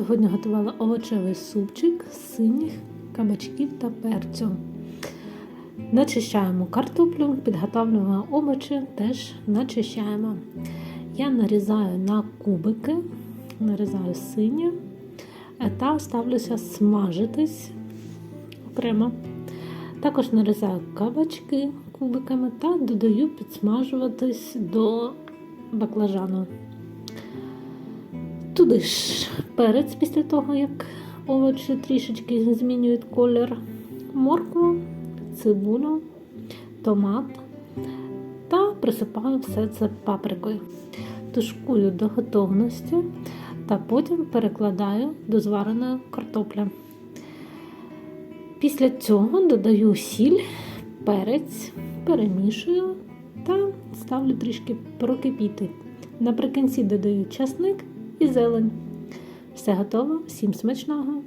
Сьогодні готувала овочевий супчик з синіх кабачків та перцю. Начищаємо картоплю, підготовлюємо овочі, теж начищаємо. Я нарізаю на кубики, нарізаю сині е, та ставлюся смажитись окремо. Також нарізаю кабачки кубиками та додаю підсмажуватись до баклажану. Туди ж перець після того, як овочі трішечки змінюють колір, моркву, цибулю, томат та присипаю все це паприкою. Тушкую до готовності та потім перекладаю до звареної картоплі. Після цього додаю сіль, перець, перемішую та ставлю трішки прокипіти. Наприкінці додаю часник і зелень. Все готово, всім смачного!